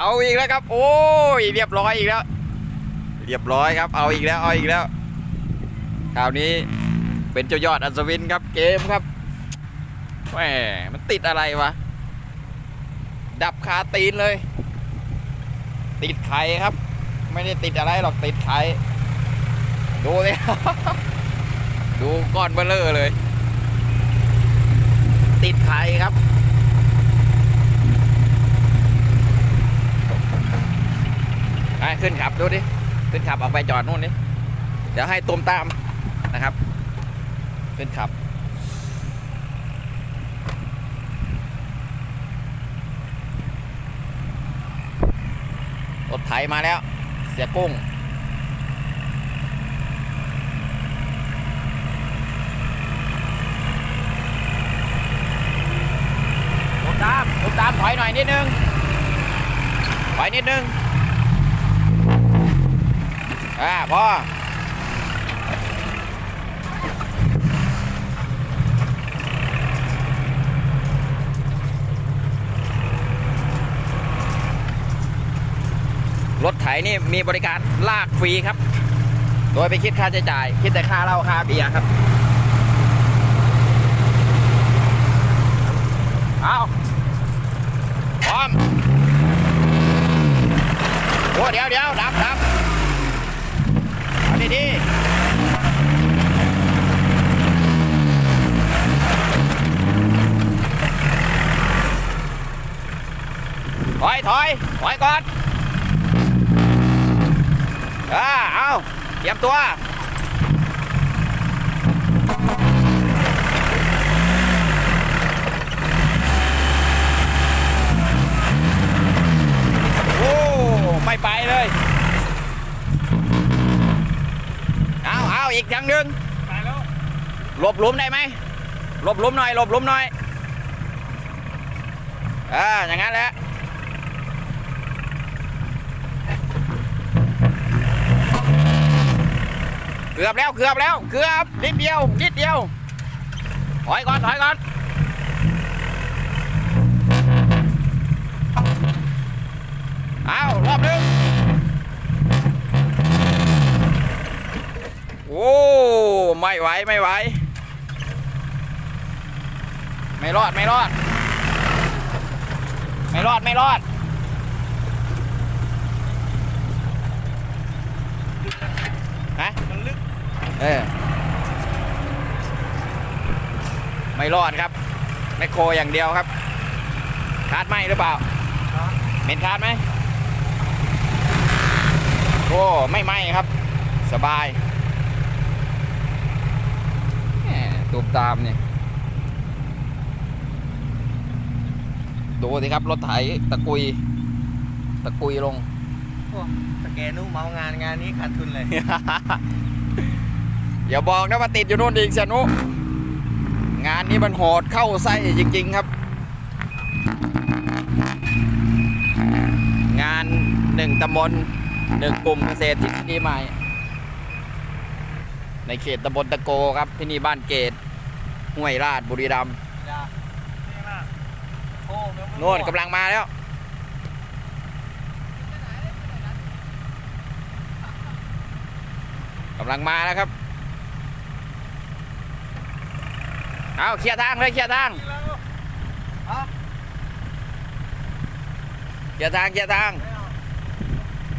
เอาอีกแล้วครับ โอ้ยเรียบร้อยอีกแล้ว เรียบร้อยครับ เอาอีกแล้วเอาอีกแล้วคราวนี้เป็นเจ้ายอดอัศวินครับเกมครับแหมมันติดอะไรวะ ดับคาตีนเลย ติดไข่ครับ ไม่ได้ติดอะไรหรอกติดไข่ดูเลยดูก้อนเบลเลอร์เลย ติดไข่ครับ ไปขึ้นขับดูดิ ขึ้นขับออกไปจอดนู่นนี่เดี๋ยวให้ตูมตามนะครับ ขึ้นขับ รถไถมาแล้ว เสียกุ้งตูมตามตูมตามถอยหน่อยนิดนึงถอยนิดนึง อ่าพอรถไถนี่มีบริการลากฟรีครับ โดยไปคิดค่าใช้จ่าย คิดแต่ค่าเหล้าค่าเบียร์ครับ เอาพร้อม โอ้เดี๋ยวเดี๋ยวดับดับ เลยดิถอยถอยถอยก่อน อ่า เอาเตรียมตัว โอ้ ไม่ไปเลย เอา เอาอีกอย่างหนึ่งไปแล้วหลบหลุมได้ไหมหลบหลุมหน่อยหลบหลุมหน่อยอ่าอย่างนั้นแหละเกือบแล้วเกือบแล้วเกือบนิดเดียวนิดเดียวถอยก่อนถอยก่อนเอารอบหนึงโอ้ ไม่ไหวไม่ไหวไม่รอดไม่รอด ไม่รอดไม่รอดฮะมันลึกเออไม่รอดครับแมคโครอย่างเดียวครับคาดไหมหรือเปล่าเหม็นคาดไหมโอ้ไม่ไหมครับ สบายแหม่ ตูมตามเนี่ยดูสิครับ รถไถตะกุย ตะกุยลงโอ้สแกนุเมางานงานนี้ขาดทุนเลย อย่าบอกนะว่าติดอยู่นู่นอีกเสียนุงานนี้มันโหดเข้าไส้จริง ๆ ครับ งานหนึ่งตำบลหนึ่งกลุ่มเกษตรที่นี่ใหม่ ในเขตตำบลตะโกครับที่นี่บ้านเกต ห้วยราชบุรีรัมย์อย่านี่นะโอ้แม่งโน่นกำลังมาแล้ว กำลังมาแล้วครับ เอาเคลียร์ทางเลยเคลียร์ทางนี่แล้วฮะเคลียร์ทางเคลียร์ทางไม่เอา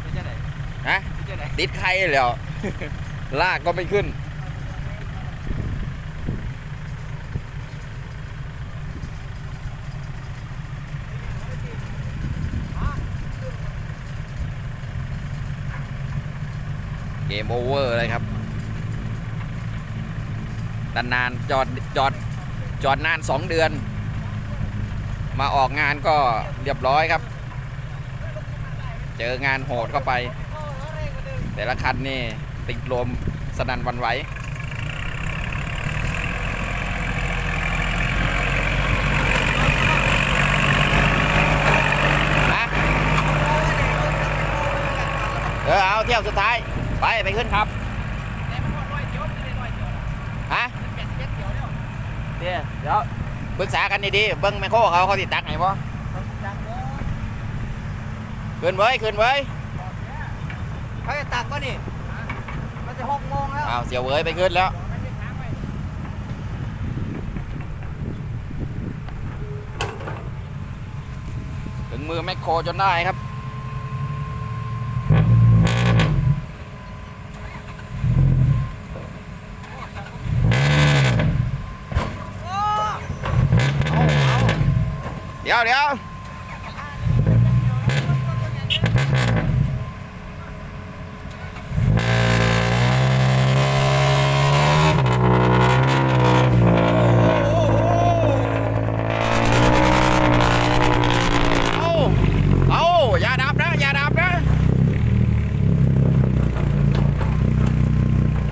ไปจะไหนฮะไปจะไหนติดใครเหรอลากก็ไม่ขึ้น เก มโอเวอร์เลยครับนานๆจอดจอดจอดนานสองเดือน มาออกงานก็เรียบร้อยครับ เจองานโหดเข้าไป แต่ละคันนี่ติดลมสนั่นวันไหวนะเออเอาเที่ยวสุดท้าย ไปไปขึ้นครับฮะเดี๋ยวเดี๋ยวปรึกษากันดีๆเบิ้งแมคโครเขาเขาติดตักไหนบ่จังเด้อขึ้นไว้ขึ้นไว้เขาจะตักก็นี่มันจะหกโมงแล้วอ้าวเสียวเว้ยไปขึ้นแล้วถึงมือแมคโครจนได้ครับ เดี๋ยวเดี๋ยวเอาเอาอย่าดับนะ อย่าดับนะ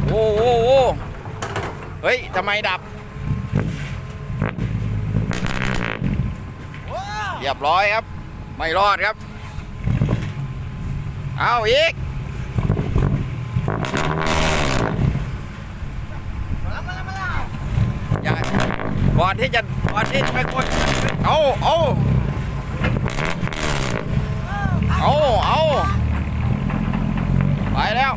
โอ้โหโอ้โหเฮ้ยทำไมดับ เรียบร้อยครับ ไม่รอดครับ เอาอีกก่อนที่จะก่อนที่จะไปกดเอาเอาเอาไปแล้ว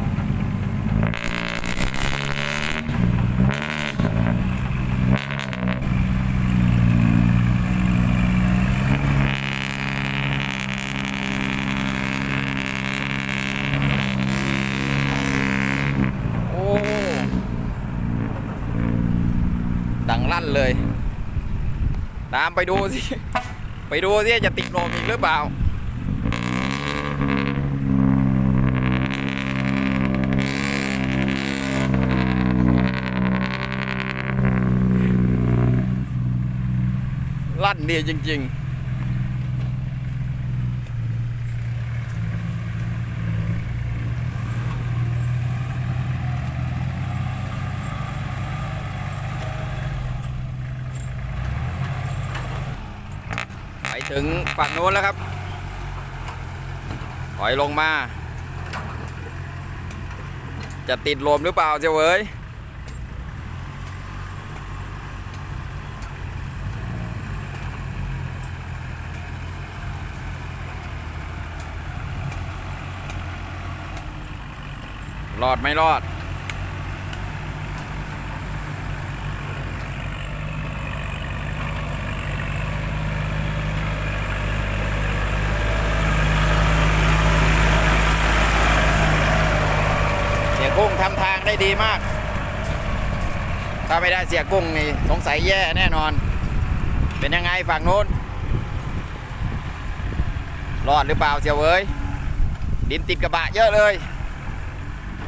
โอ้ ดังลั่น เลย ตามไปดูสิ ไปดูสิจะติดลมอีกหรือเปล่าลั่นดีจริง ๆ ถึงฝั่งโน้นแล้วครับ ถอยลงมา จะติดลมหรือเปล่าเจ้าเว้ยรอดไม่รอด เสียกุ้ง ทางได้ดีมาก ถ้าไม่ได้เสียกุ้งนี่สงสัยแย่แน่นอน เป็นยังไงฝั่งโน้น รอดหรือเปล่าเสียเว้ย ดินติดกระบะเยอะเลย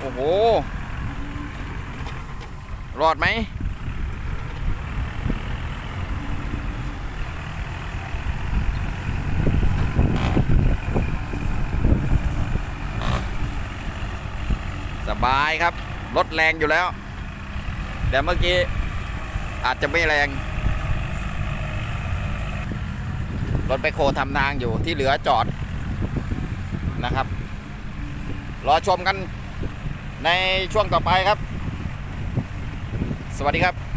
โอ้โห รอดไหมสบายครับ รถแรงอยู่แล้ว แต่เมื่อกี้อาจจะไม่แรง รถไปโคทำนางอยู่ที่เหลือจอดนะครับ รอชมกันในช่วงต่อไปครับ สวัสดีครับ